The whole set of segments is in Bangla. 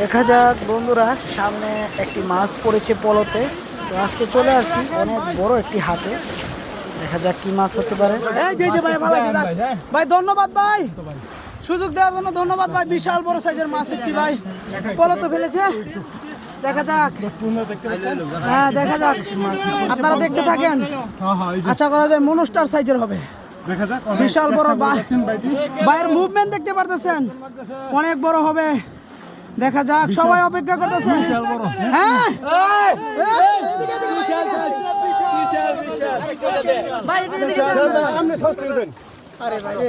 দেখা যাক বন্ধুরা সামনে একটি মাছ পড়েছে পলতে। তো আজকে চলে আসছি অনেক বড় একটি হাতে দেখা যাক কি মাছ হতে পারে। এই যে যে ভাই ধন্যবাদ ভাই। সুযোগ দেওয়ার জন্য ধন্যবাদ ভাই। বিশাল বড় সাইজের মাছ একটি ভাই। পলো তো ফেলেছে। দেখা যাক। হ্যাঁ দেখা যাক। আপনারা দেখতে থাকেন। আশা করা যায় মনুষ্টার সাইজের হবে। বিশাল বড় মুভমেন্ট দেখতে পারতেছেন। অনেক বড় হবে। দেখা যাক সবাই অপেক্ষা করতেছে। হ্যাঁ। আরে ভাই। রে।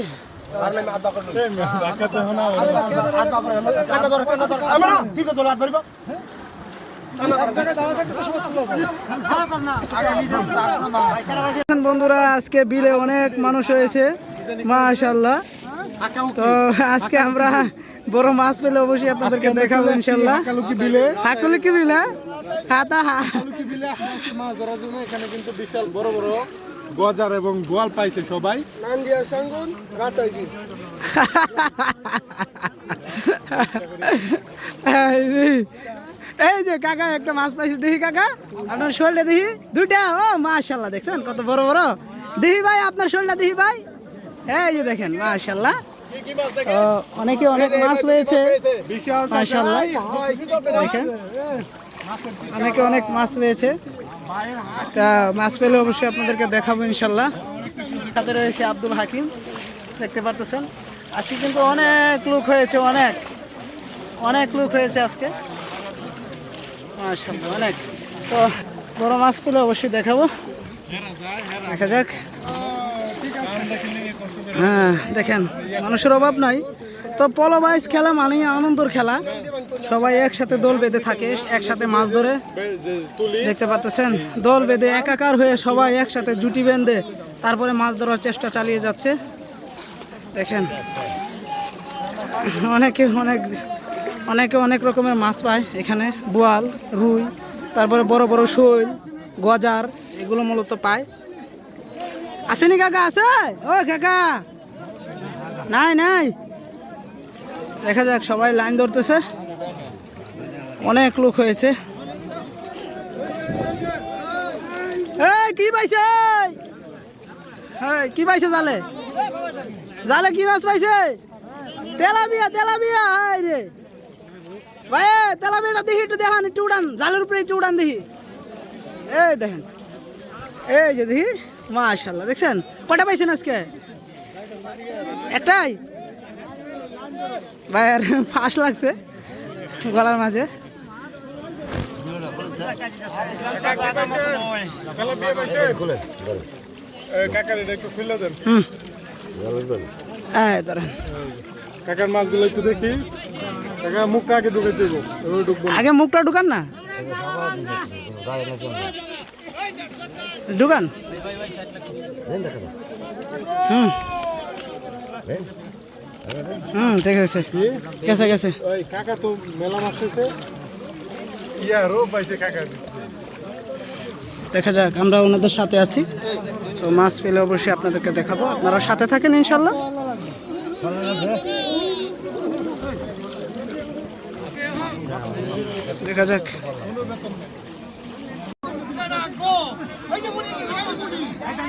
বন্ধুরা আজকে বিলে অনেক মানুষ হয়েছে। মাশাল্লাহ তো আজকে আমরা বড় মাছ পেলে অবশ্যই আপনাদেরকে দেখাবো ইনশাল্লাহ। বিলে। হাতা হা। মাছ ধরার জন্য এখানে কিন্তু বিশাল বড় বড় গজার এবং গোয়াল পাইছে সবাই। এই যে কাকা একটা মাছ পাইছি দেখি কাকা। আপনার শরীরে দেখি। দুইটা ও মাশাল্লাহ দেখছেন কত বড় বড়। দেখি ভাই আপনার শরীরটা দেখি ভাই। এই যে দেখেন মাশাল্লাহ। অনেকে অনেক মাছ পেয়েছে মাশাল্লাহ দেখেন। অনেকে অনেক মাছ পেয়েছে তা মাছ পেলে অবশ্যই আপনাদেরকে দেখাবো ইনশাল্লাহ সাথে রয়েছে আব্দুল হাকিম দেখতে পারতেছেন। আজকে কিন্তু অনেক লোক হয়েছে অনেক। অনেক লোক হয়েছে আজকে। মাশাল্লাহ অনেক। তো বড় মাছ পেলে অবশ্যই দেখাবো। দেখা যাক। হ্যাঁ দেখেন, মানুষের অভাব নাই। তো পলো বাইস খেলা মানে আনন্দর খেলা। সবাই একসাথে দল বেঁধে থাকে, একসাথে মাছ ধরে। দেখতে পারতেছেন, দল বেঁধে একাকার হয়ে সবাই একসাথে জুটি বেঁধে তারপরে মাছ ধরার চেষ্টা চালিয়ে যাচ্ছে। দেখেন, অনেকে অনেক অনেকে অনেক রকমের মাছ পায় এখানে। বোয়াল, রুই, তারপরে বড় বড় শৈল, গজার, এগুলো মূলত পায়। আসেনি কাকা, আছে? ও কাকা। নাই নাই। দেখা যাক, সবাই লাইন ধরতেছে। অনেক লোক হয়েছে। কি পাইছে? হ্যাঁ কি পাইছে জালে? জালে কি মাছ পাইছে? তেলাবিয়া তেলাবিয়া হাই রে। ভাই তেলাবিয়াটা দেখি, একটু দেখান, একটু উড়ান। জালের উপরে একটু উড়ান দেখি। এই, দেখেন। এই যে দেখি। মাশাল্লাহ দেখছেন? কটা পাইছেন আজকে? একটাই? ভাই, আর, ফাঁস লাগছে গলার মাঝে। দেখি ঢুকে। আগে মুখটা ঢুকান না? ঢুকান। হুম। হুম ঠিক আছে? গেছে গেছে। ওই কাকা তো মেলা মাছ ইয়া রো পাইছে কাকা। দেখা যাক আমরা ওনাদের সাথে আছি। তো মাছ পেলে অবশ্যই আপনাদেরকে দেখাবো। আপনারা সাথে থাকেন ইনশাল্লাহ দেখা যাক।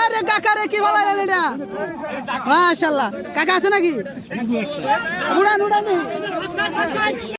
আরে কাকা রে কি ফেলাইলেন এটা? মাশাআল্লাহ। কাকা আছে নাকি? উড়ান উড়ান।